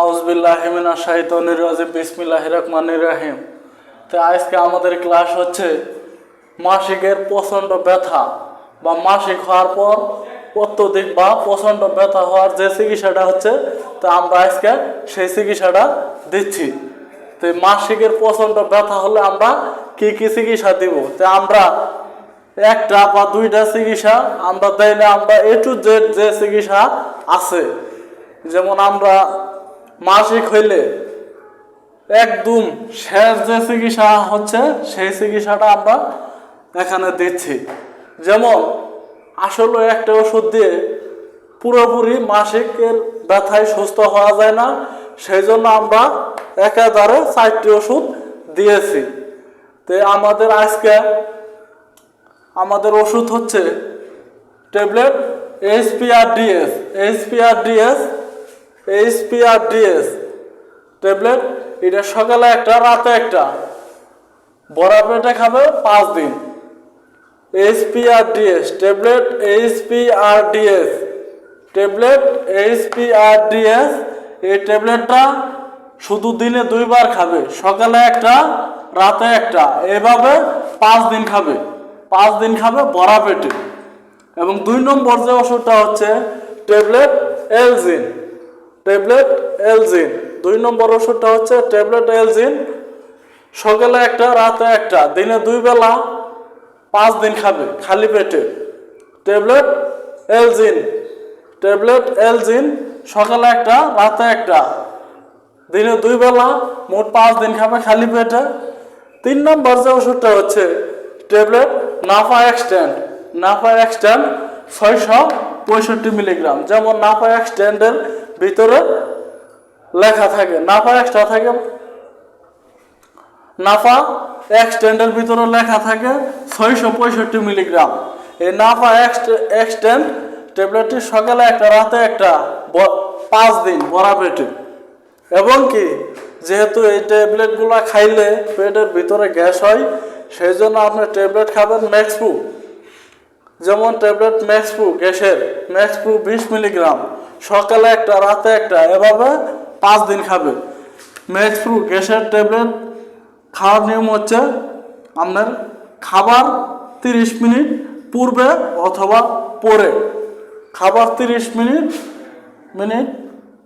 আউজবিল্লাহিমিনা শাহিতনির রাজিম বিসমিল্লাহ রহমানির রাহিম। তো আজকে আমাদের ক্লাস হচ্ছে মাসিকের প্রচণ্ড ব্যথা। বা মাসিক হওয়ার পর অত্যধিক বা প্রচণ্ড ব্যথা হওয়ার যে চিকিৎসাটা হচ্ছে, তো আমরা আজকে সেই চিকিৎসাটা দিচ্ছি। তো মাসিকের প্রচণ্ড ব্যথা হলে আমরা কি কি চিকিৎসা দিব? তো আমরা একটা বা দুইটা চিকিৎসা আমরা দেয় না আমরা এ টু জেড যে চিকিৎসা আছে। যেমন আমরা মাসিক হইলে একদম শেষ যে চিকিৎসা হচ্ছে, সেই চিকিৎসাটা আমরা এখানে দিচ্ছি। যেমন আসলে একটা ওষুধ দিয়ে পুরোপুরি মাসিকের ব্যথায় সুস্থ হওয়া যায় না, সেই জন্য আমরা একাধারে চারটি ওষুধ দিয়েছি। তো আমাদের আজকে আমাদের ওষুধ হচ্ছে ট্যাবলেট এইচপিআরডিএস এইচপিআরডিএস এইচপিআরডিএস ট্যাবলেট এটা সকালে একটা, রাতে একটা। বড় পেটে খাবে পাঁচ দিন। এইচপিআরডিএস ট্যাবলেট এইচপিআরডিএস ট্যাবলেট এইচপিআরডিএস এই ট্যাবলেটটা শুধু দিনে দুইবার খাবে। সকালে একটা, রাতে একটা। এভাবে পাঁচ দিন খাবে। পাঁচ দিন খাবে বড়া পেটে এবং দুই নম্বর যে ওষুধটা হচ্ছে ট্যাবলেট এলজিন ট্যাবলেট এলজিন দুই নম্বর ওষুধটা হচ্ছে ট্যাবলেট এলজিন সকালে একটা, রাতে একটা, দিনে দুই বেলা পাঁচ দিন খাবে, খালি পেটে। ট্যাবলেট এলজিন ট্যাবলেট এলজিন সকালে একটা, রাতে একটা, দিনে দুই বেলা মোট পাঁচ দিন খাবে, খালি পেটে। তিন নম্বর যে ওষুধটা হচ্ছে tablet Napa extend. Napa extend ছয়শো পঁয়ষট্টি মিলিগ্রাম। যেমন নাফা এক্সট্যান্ডের ভিতরে লেখা থাকে, নাফা এক্সট্রা থাকে, নাফা এক্সটেন্ডের ভিতরে লেখা থাকে ছয়শো পঁয়ষট্টি মিলিগ্রাম এই নাফা এক্সটেন্ড ট্যাবলেটটি সকালে একটা, রাতে একটা পাঁচ দিন বড়া পেটে। এবং কি, যেহেতু এই ট্যাবলেটগুলো খাইলে পেটের ভিতরে গ্যাস হয়, সেই জন্য আপনি ট্যাবলেট খাবেন ম্যাক্সপু যেমন ট্যাবলেট ম্যাক্সপু গ্যাসের ম্যাক্সপু বিশ মিলিগ্রাম সকালে একটা, রাতে একটা, এভাবে পাঁচ দিন খাবে। ম্যাক্সপু গ্যাসের ট্যাবলেট, খাওয়ার নিয়ম হচ্ছে আপনার খাবার তিরিশ মিনিট পূর্বে অথবা পরে। খাবার তিরিশ মিনিট মিনিট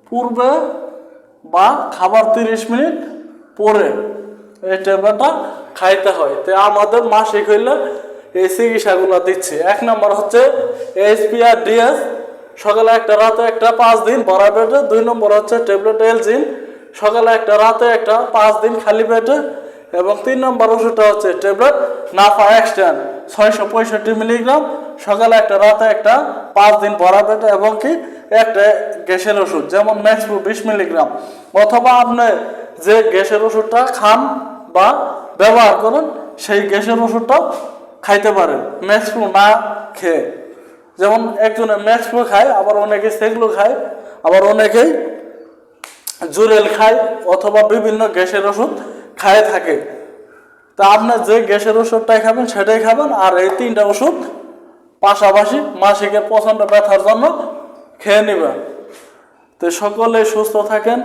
পূর্বে বা খাবার তিরিশ মিনিট পরে এই ট্যাবলেটটা খাইতে হয়। তো আমাদের মাসিক হইলে এই চিকিৎসাগুলো দিচ্ছে। এক নম্বর হচ্ছে এইচপিআর ডিএস সকালে একটা রাতে একটা পাঁচ দিন ভরা পেটে দুই নম্বর হচ্ছে ট্যাবলেট এলজিন সকালে একটা রাতে একটা পাঁচ দিন খালি পেটে এবং তিন নম্বর ওষুধটা হচ্ছে ট্যাবলেট, নাফা এক্সট্যান্ড ছয়শো পঁয়ষট্টি মিলিগ্রাম। সকালে একটা রাতে একটা পাঁচ দিন ভরা পেটে এবং কি একটা গ্যাসের ওষুধ, যেমন ম্যাক্সপু বিশ মিলিগ্রাম। অথবা আপনি যে গ্যাসের ওষুধটা খান বা ব্যবহার করেন, সেই গ্যাসের ওষুধটাও খাইতে পারেন। ম্যাক্সপু না খেয়ে। যেমন একজনে ম্যাক্সপু খায়, আবার অনেকে সেগুলো খায়, আবার অনেকেই জুরেল খায় অথবা বিভিন্ন গ্যাসের ওষুধ খায় থাকে। তা আপনার যে গ্যাসের ওষুধটাই খাবেন, সেটাই খাবেন, আর এই তিনটা ওষুধ পাশাপাশি মাসিকের প্রচণ্ড ব্যথার জন্য খেয়ে নেবেন। তো সকলে সুস্থ থাকেন,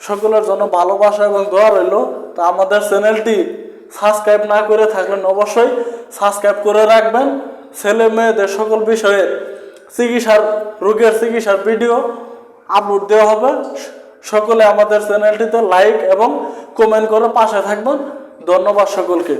সকলের জন্য ভালোবাসা এবং দোয়া রইল। তা আমাদের চ্যানেলটি সাবস্ক্রাইব না করে থাকলেন অবশ্যই সাবস্ক্রাইব করে রাখবেন। ছেলে মেয়েদের সকল বিষয়ে চিকিৎসার, রোগের চিকিৎসার ভিডিও আপলোড দেওয়া হবে। সকলে আমাদের চ্যানেলটিতে লাইক এবং কমেন্ট করে পাশে থাকবেন। ধন্যবাদ সকলকে।